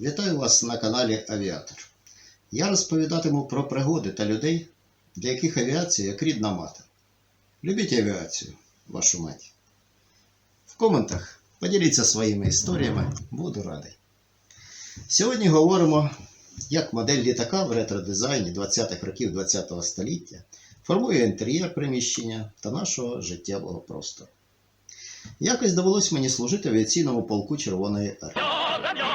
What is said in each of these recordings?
Вітаю вас на каналі Авіатор. Я розповідатиму про пригоди та людей, для яких авіація як рідна мати. Любіть авіацію, вашу мать. В коментах поділіться своїми історіями, буду радий. Сьогодні говоримо, як модель літака в ретро-дизайні 20-х років ХХ століття формує інтер'єр приміщення та нашого життєвого простору. Якось довелось мені служити в авіаційному полку Червоної армії.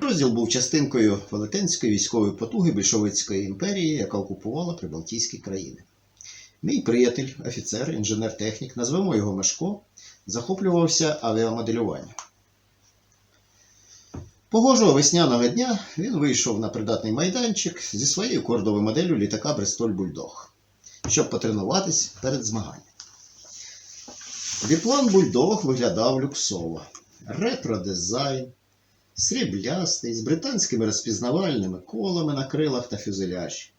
Розділ був частинкою Велетенської військової потуги Більшовицької імперії, яка окупувала прибалтійські країни. Мій приятель, офіцер, інженер-технік, назвемо його Мешко, захоплювався авіамоделюванням. Погожого весняного дня він вийшов на придатний майданчик зі своєю кордовою моделлю літака Бристоль Бульдог, щоб потренуватись перед змаганням. Біплан Бульдог виглядав люксово. Ретро-дизайн, сріблястий, з британськими розпізнавальними колами на крилах та фюзеляжі.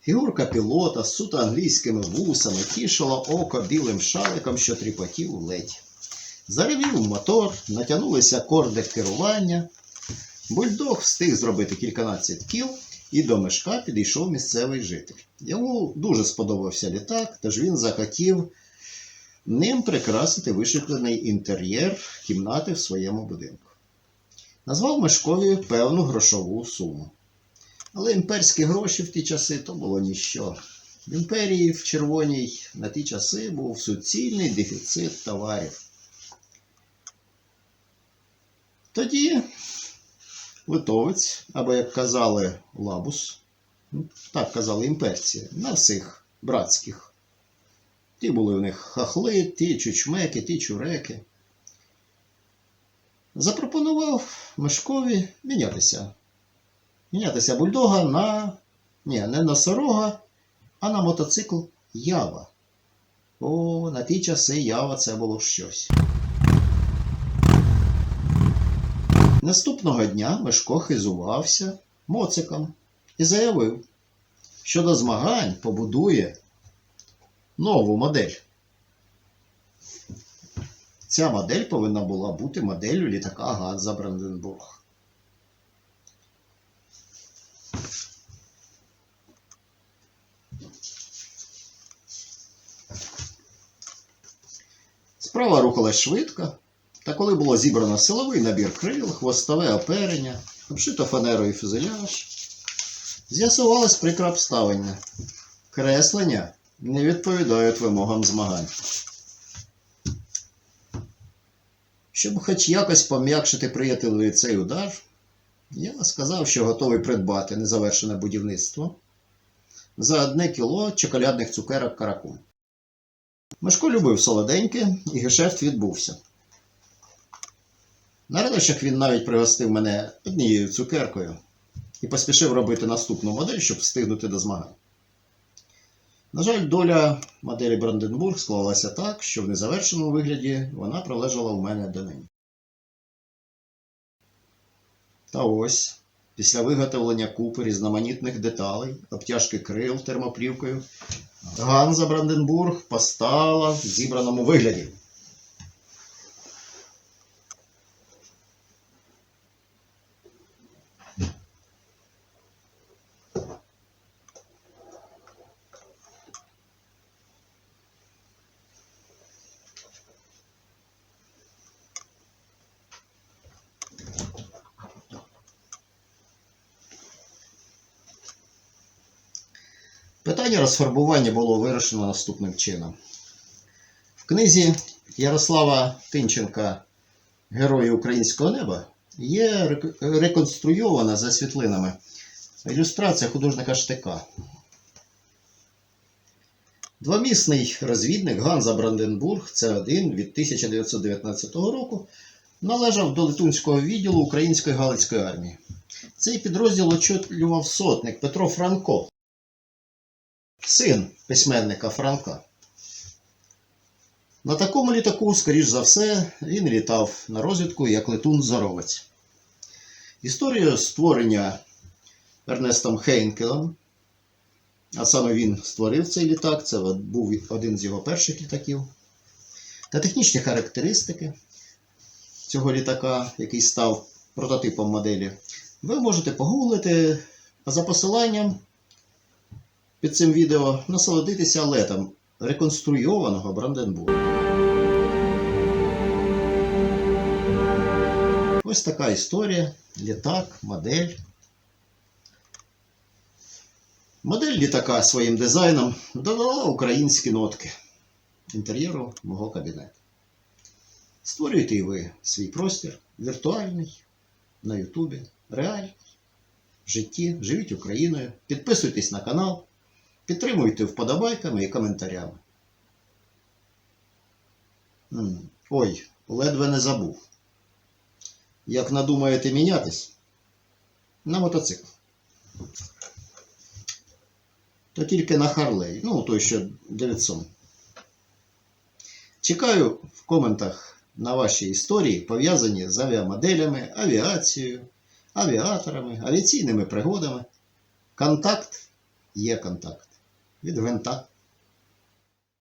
Фігурка пілота з суто англійськими вусами тішила око білим шаликом, що тріпотів ледь. Заревів мотор, натягнулися корди керування. Бульдог встиг зробити кільканадцять кіл, і до мешка підійшов місцевий житель. Йому дуже сподобався літак, тож він захотів ним прикрасити вишуканий інтер'єр кімнати в своєму будинку. Назвав Мешкові певну грошову суму. Але імперські гроші в ті часи то було ніщо. В імперії в червоній на ті часи був суцільний дефіцит товарів. Тоді литовець, або як казали лабус, так казали імперці, на всіх братських. Ті були в них хахли, ті чучмеки, ті чуреки. Запропонував Мешкові мінятися. Мінятися бульдога на. Ні, не носорога, а на мотоцикл Ява. О, на ті часи Ява це було щось. Наступного дня Мешко хизувався моциком і заявив, що до змагань побудує нову модель. Ця модель повинна була бути моделлю літака Ганза Бранденбург. Справа рухалась швидко, та коли було зібрано силовий набір крил, хвостове оперення, обшито фанерою фюзеляж, з'ясувалось прикре обставення. Креслення не відповідають вимогам змагань. Щоб хоч якось пом'якшити приятелеві цей удар, я сказав, що готовий придбати незавершене будівництво за одне кіло чоколядних цукерок каракум. Мишко любив солоденьке, і гешефт відбувся. На радощах він навіть пригостив мене однією цукеркою і поспішив робити наступну модель, щоб встигнути до змагань. На жаль, доля моделі Бранденбург склалася так, що в незавершеному вигляді вона пролежала у мене до нині. Та ось, після виготовлення купи різноманітних деталей, обтяжки крил термоплівкою, Ганза Бранденбург постала в зібраному вигляді. Питання розфарбування було вирішено наступним чином. В книзі Ярослава Тинченка Герої українського неба є реконструйована за світлинами ілюстрація художника Штика. Двомісний розвідник Ганза Бранденбург С1 від 1919 року належав до Летунського відділу Української Галицької армії. Цей підрозділ очолював сотник Петро Франко син письменника Франка. На такому літаку, скоріш за все, він літав на розвідку як летун Зоровець. Історію створення Ернестом Хейнкелем, а саме він створив цей літак, це був один з його перших літаків, та технічні характеристики цього літака, який став прототипом моделі, ви можете погуглити за посиланням під цим відео насолодитися летом реконструйованого Бранденбурга. Ось така історія. Літак, модель. Модель літака своїм дизайном додала українські нотки інтер'єру мого кабінету. Створюйте і ви свій простір віртуальний на Ютубі, реальний, в житті, живіть Україною, підписуйтесь на канал, підтримуйте вподобайками і коментарями. Ой, ледве не забув. Як надумаєте мінятись на мотоцикл. То тільки на Харлей, ну той, що 900. Чекаю в коментах на ваші історії, пов'язані з авіамоделями, авіацією, авіаторами, авіаційними пригодами. Контакт є контакт. Від гвинта